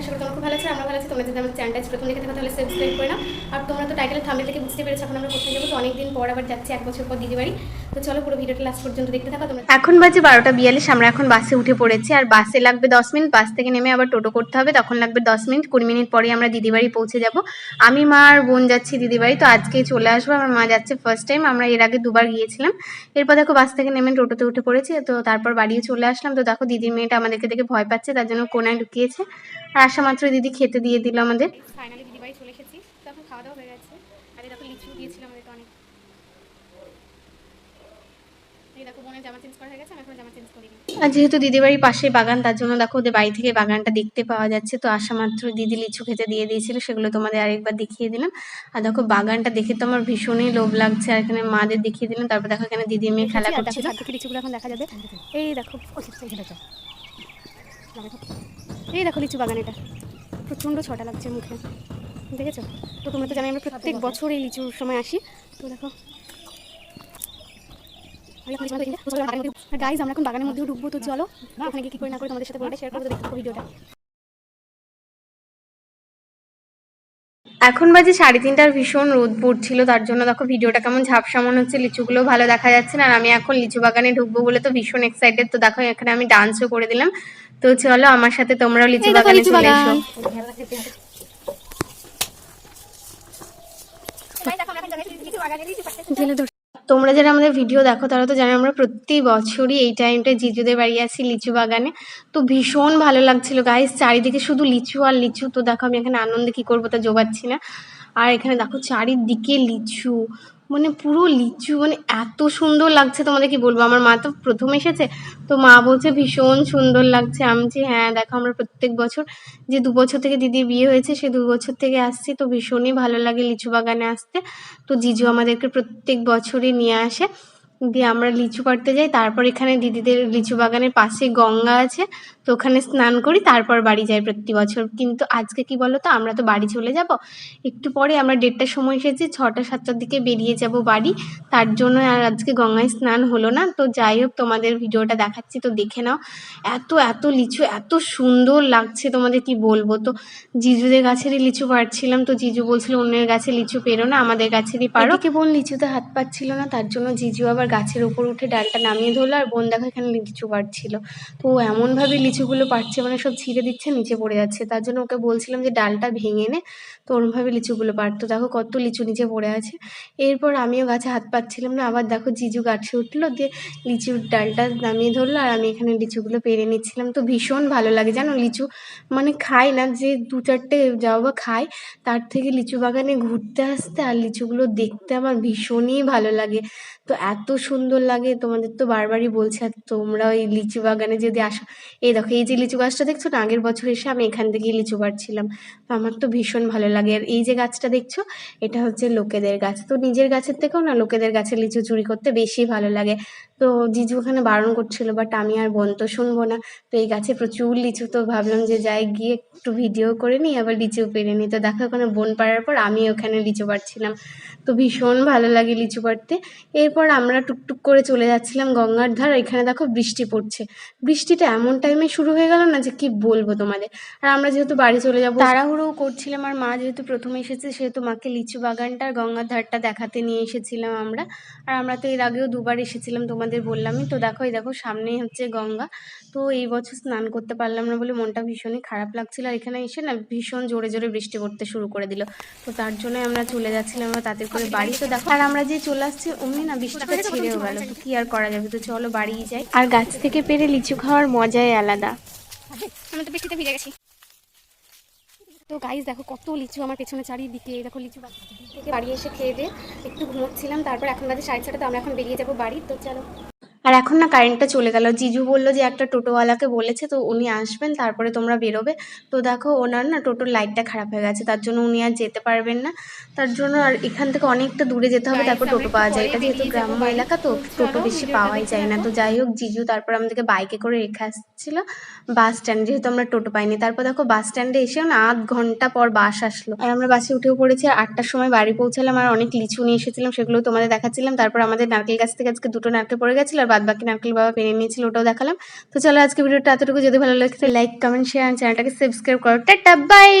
আশা করি তোমার খুব ভালো আছে আমরা ভালো আছি। তোমরা যদি আমার চ্যানেলটা প্রথম দেখে থাকো তাহলে সাবস্ক্রাইব করে নাও। আর তোমরা তো টাইটেল থামলে থেকে বুঝতে পেরেছ, এখন আমরা কোথায় যাব? তো অনেকদিন পর আবার যাচ্ছি, এক বছর পর দিদি বাড়ি। তো চলো পুরো ভিডিওটা লাস্ট পর্যন্ত দেখতে থাকো, তোমরা এখন বাজে বারোটা বিয়াল্লিশ, আমরা এখন বাসে উঠে পড়েছি। আর বাসে লাগবে দশ মিনিট, বাস থেকে নেমে আবার টোটো করতে হবে, তখন লাগবে দশ মিনিট। কুড়ি মিনিট পরে আমরা দিদি বাড়ি পৌঁছে যাব। আমি, মা আর বোন যাচ্ছি দিদি বাড়ি, তো আজকে চলে আসব। আমার মা যাচ্ছে ফার্স্ট টাইম আমরা এর আগে দুবার গিয়েছিলাম। এরপর দেখো বাস থেকে নেমে টোটোতে উঠে পড়েছি, তো তারপর বাড়িয়ে চলে আসলাম। তো দেখো দিদির মেয়েটা আমাদেরকে দেখে ভয় পাচ্ছে, তার জন্য কোনায় ঢুকিয়েছে আর আসা মাত্র দিদি খেতে দিয়ে দিল আমাদের। ফাইনালি দিদি বাড়ি চলে এসেছি। তো এখন খাওয়া দাওয়া হয়ে গেছে। আর দেখো লিচু দিয়েছিলাম আমাদেরকে অনেক। আর যেহেতু বাড়ির পাশে বাগান তার জন্য দেখো ওদের বাড়ি থেকে বাগানটা দেখতে পাওয়া যাচ্ছে। তো আসা মাত্র দিদি লিচু খেতে দিয়ে দিয়েছিল সেগুলো তোমাদের আরেকবার দেখিয়ে দিলাম। আর দেখো বাগানটা দেখে তো আমার ভীষণই লোভ লাগছে আর এখানে মাদের দেখিয়ে দিলাম। তারপর দেখো এখানে দিদি মেয়ে খেলা করছিল লিচুগুলো এখন দেখা যাবে। এই দেখো। এই দেখো লিচু বাগান এটা। প্রচণ্ড ছটা লাগছে মুখে। দেখেছ? তো তোমরা তো জানি আমরা প্রত্যেক বছর এই লিচুর সময় আসি। তো দেখো। গাইজ আমরা এখন বাগানের মধ্যেও ঢুকবো তো চলো। ওখানে কি করে না করে তোমাদের সাথে বলে শেয়ার করব দেখো ভিডিওটা। এখন বাজে সাড়ে তিনটার ভীষণ রোদ পড়ছিল তার জন্য দেখো ভিডিওটা কেমন ঝাপসা মনে হচ্ছে লিচুগুলো ভালো দেখা যাচ্ছে না আর আমি এখন লিচু বাগানে ঢুকবো বলে তো ভীষণ এক্সাইটেড তো দেখো এখানে আমি ডান্সও করে দিলাম। তো চলো আমার সাথে তোমরাও লিচু বাগানে চলে। এসো। ঢেলে তোমরা যারা আমাদের ভিডিও দেখো, তারা তো জানো আমরা প্রতি বছরই এই টাইমটা জিজুদের বাড়ি আছি লিচু বাগানে। তো ভীষণ ভালো লাগছিল গাইস চারিদিকে শুধু লিচু আর লিচু। তো দেখো আমি এখানে আনন্দে কি করব তা জোগাচ্ছি না। আর এখানে দেখো চারিদিকে লিচু। মানে পুরো লিচু মানে এত সুন্দর লাগছে তোমাদের কি বলব? আমার মা তো প্রথম এসেছে তো মা বলছে ভীষণ সুন্দর লাগছে। আমি বলছি, হ্যাঁ দেখো আমরা প্রত্যেক বছর যে দু বছর থেকে দিদির বিয়ে হয়েছে সে দু বছর থেকে আসছি তো ভীষণই ভালো লাগে লিচু বাগানে আসতে। তো জিজু আমাদেরকে প্রত্যেক বছরই নিয়ে আসে। দিয়ে আমরা লিচু পাড়তে যাই তারপর এখানে দিদিদের লিচু বাগানের পাশে গঙ্গা আছে তো ওখানে স্নান করি, তারপর বাড়ি যাই প্রতি বছর। কিন্তু আজকে কি বলো তো আমরা তো বাড়ি চলে যাব। একটু পরে আমরা দেড়টার সময় এসেছি, ছটা, সাতটার দিকে বেরিয়ে যাব বাড়ি। তার জন্য আর আজকে গঙ্গায় স্নান হলো না। তো যাই হোক, তোমাদের ভিডিওটা দেখাচ্ছি, তো দেখে নাও। এত এত লিচু, এত সুন্দর লাগছে তোমাদের, কি বলব? তো জিজুদের গাছেরই লিচু পাড়ছিলাম, তো জিজু বলছিল, অন্যের গাছে লিচু পেরো না, আমাদের গাছেরই পারো কি বোন লিচুতে হাত পাচ্ছিল না, তার জন্য জিজু আবার গাছের উপর উঠে ডালটা নামিয়ে ধরলো, আর বোন দেখো এখানে লিচু পাড়ছিল। তো এমনভাবে লিচুগুলো পাচ্ছে মানে সব ছিঁড়ে দিচ্ছে, নিচে পড়ে যাচ্ছে। তার জন্য ওকে বলছিলাম যে, ডালটা ভেঙে নে। তো ওরমভাবে লিচুগুলো পারতো দেখো কত লিচু নিচে পড়ে আছে। এরপর আমিও গাছে হাত পাচ্ছিলাম না, আবার দেখো জিজু গাছে উঠল, দিয়ে লিচুর ডালটা নামিয়ে ধরলো, আর আমি এখানে লিচুগুলো পেরে নিচ্ছিলাম। তো ভীষণ ভালো লাগে জানো, লিচু মানে খাই না, যে দু চারটে যাও বা খাই তার থেকে লিচু বাগানে ঘুরতে আসতে আর লিচুগুলো দেখতে আমার ভীষণই ভালো লাগে। তো এত সুন্দর লাগে, তোমাদের তো বারবারই বলছে, আর তোমরা ওই লিচু বাগানে যদি আসো, এই দেখো, এই যে লিচু গাছটা দেখছ না? আগের বছর এসে আমি এখান থেকেই লিচু পাড়ছিলাম তো আমার তো ভীষণ ভালো লাগে। আর এই যে গাছটা দেখছ, এটা হচ্ছে লোকেদের গাছ। তো নিজের গাছের থেকেও না, লোকেদের গাছে লিচু চুরি করতে বেশি ভালো লাগে। তো জিজু ওখানে বারণ করছিল বাট আমি আর বোন তো শুনব না। তো এই গাছে প্রচুর লিচু, তো ভাবলাম যে যাই গিয়ে একটু ভিডিও করে নিই, আবার লিচু পেরে নিই। তো দেখো ওখানে বোন পাড়ার পর আমি ওখানে লিচু পাড়ছিলাম। তো ভীষণ ভালো লাগে লিচু পাড়তে। এরপর আমরা টুকটুক করে চলে যাচ্ছিলাম গঙ্গার ধার, এখানে দেখো বৃষ্টি পড়ছে। বৃষ্টিটা এমন টাইমে শুরু হয়ে গেল না যে কি বলব তোমাদের? আর আমরা যেহেতু বাড়ি চলে যাব তাড়াহুড়ো করছিলাম, আর মা যেহেতু প্রথমে এসেছে, সেহেতু মাকে লিচু বাগানটা আর গঙ্গার ধারটা দেখাতে নিয়ে এসেছিলাম আমরা। আর আমরা তো এর আগেও দুবার এসেছিলাম তোমাদের বললামই। তো দেখো, এই দেখো, সামনেই হচ্ছে গঙ্গা। তো এই বছর স্নান করতে পারলাম না বলে মনটা ভীষণই খারাপ লাগছিল। আর এখানে এসে না ভীষণ জোরে জোরে বৃষ্টি পড়তে শুরু করে দিল। তো তার জন্য আমরা চলে যাচ্ছিলাম আমরা তাদের করে বাড়ি। তো দেখো, আর আমরা যে চলে আসছি, অমনি না বৃষ্টিটা ছেড়েও গেল। তো কি আর করা যাবে? তো চলো বাড়ি যাই। আর গাছ থেকে পেরে লিচু খাওয়ার মজাই আলাদা। আমি তো বৃষ্টিতে ভিজে গেছি। তো গাইজ দেখো কত লিচু আমার পেছনে চারিদিকে, দেখো লিচু থেকে বাড়ি এসে খেয়ে দিয়ে একটু ঘুমোচ্ছিলাম, তারপর এখন বাজে সাড়ে ছটা, তো আমরা এখন বেরিয়ে যাব বাড়ি, তো চলো। আর এখন না কারেন্টটা চলে গেল। জিজু বলল যে, একটা টোটোওয়ালাকে বলেছে, তো উনি আসবেন, তারপরে তোমরা বেরোবে। তো দেখো, ওনার না টোটোর লাইটটা খারাপ হয়ে গেছে, তার জন্য উনি আর যেতে পারবেন না। তার জন্য আর এখান থেকে অনেকটা দূরে যেতে হবে, তারপর টোটো পাওয়া যায়। এটা যেহেতু গ্রাম্য এলাকা, তো টোটো বেশি পাওয়াই যায় না। তো যাই হোক, জিজু তারপর আমাদেরকে বাইকে করে রেখে আসছিল বাস স্ট্যান্ড যেহেতু আমরা টোটো পাইনি, তারপর দেখো বাস স্ট্যান্ডে এসেও না আধ ঘণ্টা পর বাস আসলো। আর আমরা বাসে উঠেও পড়েছি, আর আটটার সময় বাড়ি পৌঁছালাম, আর অনেক লিচু নিয়ে এসেছিলাম সেগুলো তোমাদের দেখাচ্ছিলাম। তারপর আমাদের নারকেল গাছ থেকে আজকে দুটো নারকেল পড়ে গেছিল বাদ বাকি নারকেল বাবা পেরে নিয়েছিল, ওটাও দেখালাম। তো চলো আজকে ভিডিওটা এতটুকু। যদি ভালো লাগে লাইক কমেন্ট শেয়ার চ্যানেলটাকে সাবস্ক্রাইব করো। Tata bye